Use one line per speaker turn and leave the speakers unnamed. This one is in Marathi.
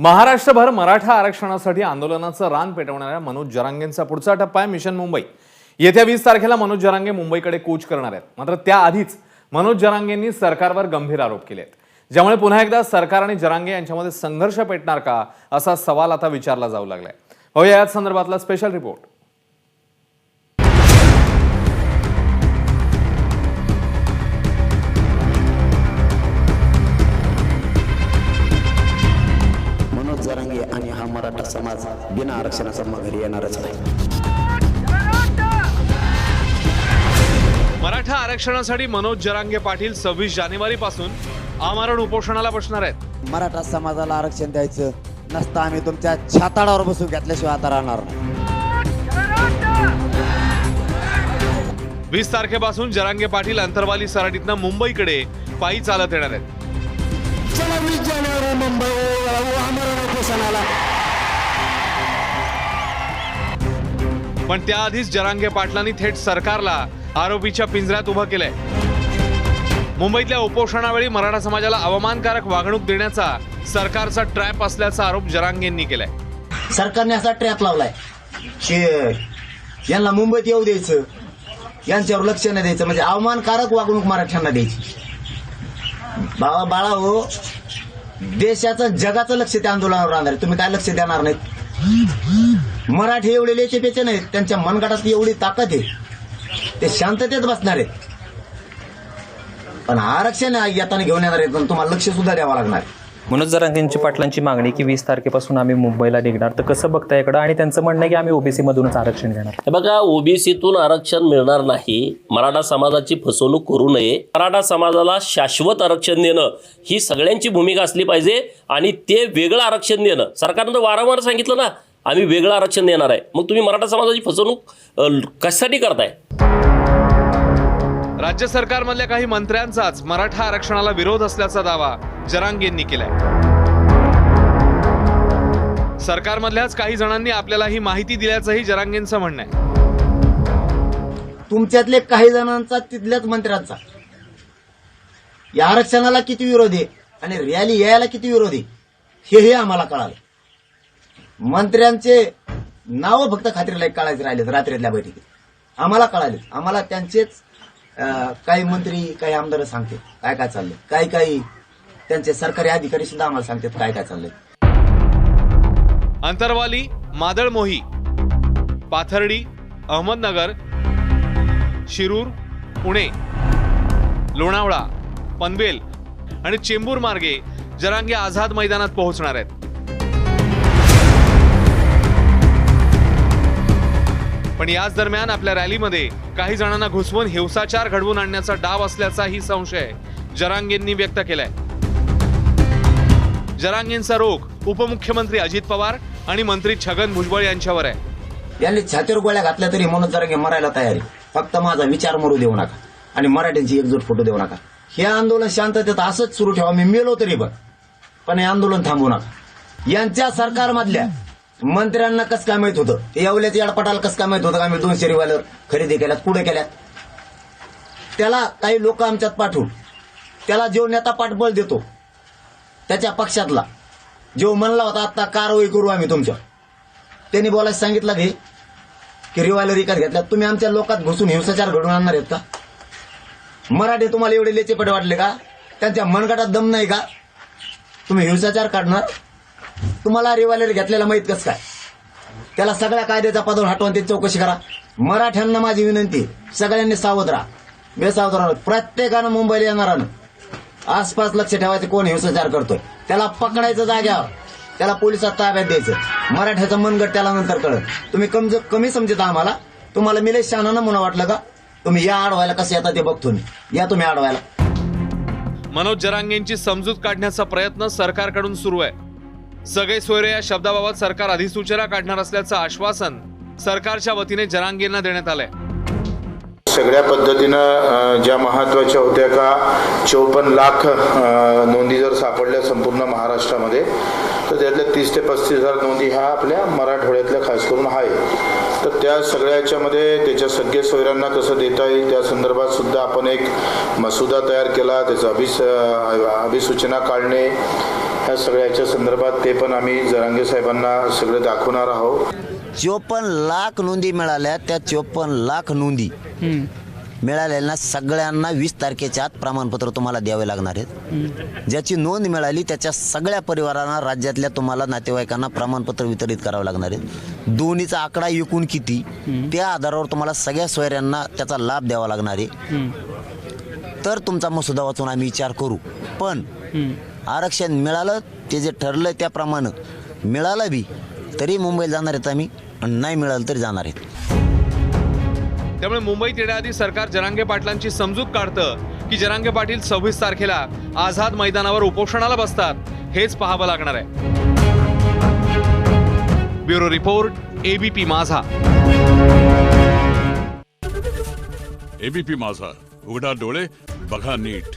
महाराष्ट्रभर मराठा आरक्षणासाठी आंदोलनाचं रान पेटवणाऱ्या मनोज जरांगेंचा पुढचा टप्पा आहे मिशन मुंबई. येत्या वीस तारखेला मनोज जरांगे मुंबईकडे कूच करणार आहेत. मात्र त्याआधीच मनोज जरांगेंनी सरकारवर गंभीर आरोप केले आहेत ज्यामुळे पुन्हा एकदा सरकार आणि जरांगे यांच्यामध्ये संघर्ष पेटणार का असा सवाल आता विचारला जाऊ लागलाय. पाहूया याच संदर्भातला स्पेशल रिपोर्ट
बिना आरक्षणाचा माघारी येणारच नाही.
मराठा आरक्षणासाठी मनोज जरांगे पाटील सव्वीस जानेवारी पासून आमरण उपोषणाला बसणार आहेत.
मराठा समाजाला आरक्षण द्यायचं नसतं आम्ही तुमच्या छाताडावर बसून घेतल्याशिवाय आता राहणार.
वीस तारखेपासून जरांगे पाटील अंतरवाली सराटीतनं मुंबईकडे पायी चालत येणार आहेत.
वीस जानेवारी मुंबई आमरण उपोषणाला.
पण त्याआधीच जरांगे पाटलांनी थेट सरकारला आरोपीच्या पिंजऱ्यात उभं केलंय. मुंबईतल्या उपोषणावेळी मराठा समाजाला अवमानकारक वागणूक देण्याचा सरकारचा ट्रॅप असल्याचा आरोप जरांगेंनी केलाय.
सरकारने असा ट्रॅप लावलाय. की यांना मुंबईत येऊ द्यायचं. यांच्यावर लक्ष नाही द्यायचं. म्हणजे अवमानकारक वागणूक मराठ्यांना द्यायची. बाबा बाळा हो देशाचं जगाचं लक्ष त्या आंदोलनावर राहणार तुम्ही काय लक्ष देणार नाहीत? मराठी एवढे लेचे पेचे नाहीत. त्यांच्या मनगटात एवढी ताकद आहे. ते शांततेत बसणार आहेत. पण आरक्षण येताना घेऊन येणार आहेत पण तुम्हाला लक्ष सुद्धा द्यावं लागणार.
मनोज जरांगेंची पाटलांची मागणी की वीस तारखेपासून आम्ही मुंबईला निघणार. तर कसं बघता याकडं? आणि त्यांचं म्हणणं आहे की आम्ही ओबीसी मधूनच आरक्षण घेणार.
हे बघा ओबीसीतून आरक्षण मिळणार नाही. मराठा समाजाची फसवणूक करू नये. मराठा समाजाला शाश्वत आरक्षण देणं ही सगळ्यांची भूमिका असली पाहिजे आणि ते वेगळं आरक्षण देणं. सरकारनं तर वारंवार सांगितलं ना आम्ही वेगळं आरक्षण देणार आहे. मग तुम्ही मराठा समाजाची फसवणूक कशासाठी करताय?
राज्य सरकारमधल्या काही मंत्र्यांचाच मराठा आरक्षणाला विरोध असल्याचा दावा जरांगेंनी केलाय. सरकारमधल्याच काही जणांनी आपल्याला ही माहिती दिल्याचंही जरांगेंचं म्हणणं आहे.
तुमच्यातले काही जणांचा तिथल्याच मंत्र्यांचा. या आरक्षणाला किती विरोध आहे? आणि रॅली यायला किती विरोध आहे? हेही आम्हाला कळालं. मंत्र्यांचे नाव फक्त खात्रीला काढायचे राहिलेत रात्रीतल्या बैठकीत. आम्हाला कळाले. आम्हाला त्यांचेच काही मंत्री काही आमदार सांगते काय काय चाललंय. काही काही त्यांचे सरकारी अधिकारी सुद्धा आम्हाला सांगतात काय काय चाललंय.
अंतरवाली मादळमोही पाथर्डी अहमदनगर शिरूर पुणे लोणावळा पनवेल आणि चेंबूर मार्गे जरांगे आझाद मैदानात पोहोचणार आहेत. पण याच दरम्यान आपल्या रॅलीमध्ये काही जणांना घुसवून हिंसाचार घडवून आणण्याचा डाव असल्याचाही संशय जरांगेंनी व्यक्त केलाय. जरांगेंचा रोग उपमुख्यमंत्री अजित पवार आणि मंत्री छगन भुजबळ यांच्यावर आहे.
यांनी छातीवर गोळ्या घातल्या तरी मनोज जरांगे मरायला तयार आहे. फक्त माझा विचार मरू देऊ नका आणि मराठ्यांची एकजूट फोटो देऊ नका. हे आंदोलन शांततेत असंच सुरू ठेवा मी मेलो तरी बघ. पण हे आंदोलन थांबवू नका. यांच्या सरकारमधल्या मंत्र्यांना कसं काय माहीत होतं? ते याडपटाला कसं काय माहीत होतं का आम्ही दोनशे रिवायलर खरेदी केल्यात पुढे केल्यात? त्याला काही लोक आमच्यात पाठवून त्याला जो नेता पाठबळ देतो त्याच्या पक्षातला जो म्हणला होता आता कारवाई करू आम्ही तुमच्या. त्यांनी बोलायला सांगितलं घे की रिवायलर विकत घेतल्या तुम्ही आमच्या लोकात घुसून हिंसाचार घडवून आणणार आहेत का? मराठी तुम्हाला एवढे लेचेपट वाटले का? त्यांच्या मनगटात दम नाही का? तुम्ही हिंसाचार काढणार? तुम्हाला रिवायलर घेतलेला माहीत कसं काय? त्याला सगळ्या कायद्याचा पदवर हटवून त्याची चौकशी करा. मराठ्यांना माझी विनंती सगळ्यांनी सावध राहा. बेसावध राहणार प्रत्येकानं मुंबईला येणार आसपास लक्ष ठेवायचं कोण हिंसाचार करतोय? त्याला पकडायचं जाग्यावर. त्याला पोलिसात ताब्यात द्यायचं. मराठ्याचं मनगट त्याला नंतर कळत तुम्ही कमज कमी समजता आम्हाला. तुम्हाला मिलेश शहाणानं म्हणून वाटलं का? तुम्ही या आडवायला कसं येता ते बघतो या तुम्ही आडवायला.
मनोज जरांगेंची समजूत काढण्याचा प्रयत्न सरकारकडून सुरू आहे. सगळे सोयरे या शब्दाबाबत सरकार अधिसूचना काढणार असल्याचं आश्वासन सरकारच्या वतीने जरांगेंना देण्यात आलंय.
सगळ्या पद्धतीनं ज्या महत्त्वाच्या होत्या का चौपन्न लाख नोंदी जर सापडल्या संपूर्ण महाराष्ट्रामध्ये तर त्यातल्या तीस ते पस्तीस हजार नोंदी ह्या आपल्या मराठवाड्यातल्या खास करून आहे तर त्या सगळ्याच्यामध्ये त्याच्या सगळे सोयऱ्यांना कसं देता येईल. त्या संदर्भात सुद्धा आपण एक मसुदा तयार केला त्याचा अभिस अभिसूचना काढणे ह्या सगळ्याच्या संदर्भात ते पण आम्ही जरांगे साहेबांना सगळं दाखवणार आहोत.
चोपन्न लाख नोंदी मिळाल्या त्या चोपन्न लाख नोंदी मिळालेल्या सगळ्यांना वीस तारखेच्या आत प्रमाणपत्र तुम्हाला द्यावे लागणार आहेत. ज्याची नोंद मिळाली त्याच्या सगळ्या परिवारांना राज्यातल्या तुम्हाला नातेवाईकांना प्रमाणपत्र वितरित करावं लागणार आहेत. दोन्हीचा आकडा एकूण किती त्या आधारावर तुम्हाला सगळ्या सोयऱ्यांना त्याचा लाभ द्यावा लागणार आहे. तर तुमचा मसुदा वाचून आम्ही विचार करू. पण आरक्षण मिळालं ते जे ठरलं त्याप्रमाणे मिळालं बी तरी मुंबईला जाणार आहेत आम्ही आणि नाही मिळालं तरी जाणार आहेत.
त्यामुळे मुंबईत येण्याआधी सरकार जरांगे पाटलांची समजूत काढतं की जरांगे पाटील सव्वीस तारखेला आझाद मैदानावर उपोषणाला बसतात हेच पाहावं लागणार आहे. Bureau report ABP Majha.
ABP Majha उघडा डोळे बघा नीट.